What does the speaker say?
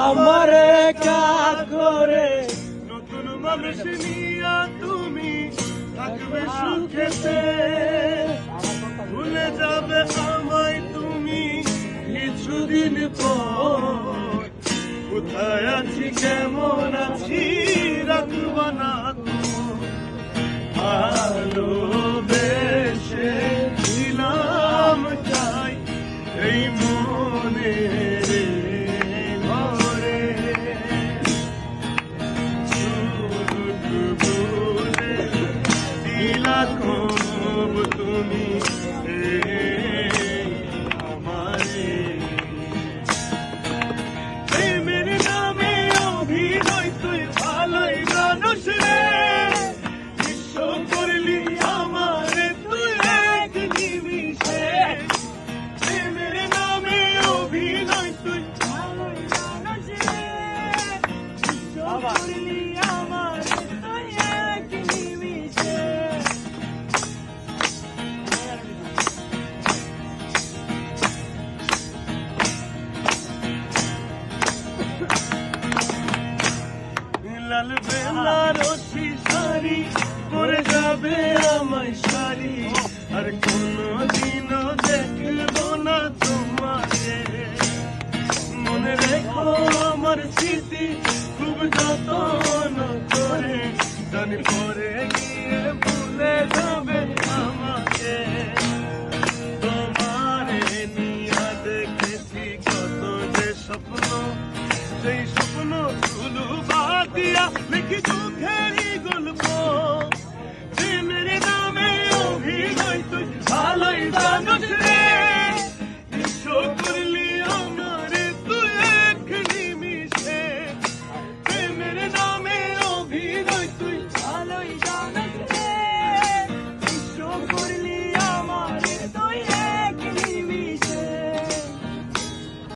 আমারে কাজ করে নতুন মানুষ নিয়া তুমি থাকবে সুখেতে। ভুলে যাবে আমায় তুমি কিছুদিন পর। কোথায় আছি কেমন আছি? মনে লাল রশি সারি পরে যাবে আমায় সারি আর কোনো দিনও দেখব না তোমাকে। মনে রেখো আমার স্মৃতি, খুব যত্ন করে। জানি পরে গিয়ে ভুলে যাবে আমাকে। তোমারে নিয়া দেখেছি কত যে স্বপ্ন সেই স্বপ্ন বাদ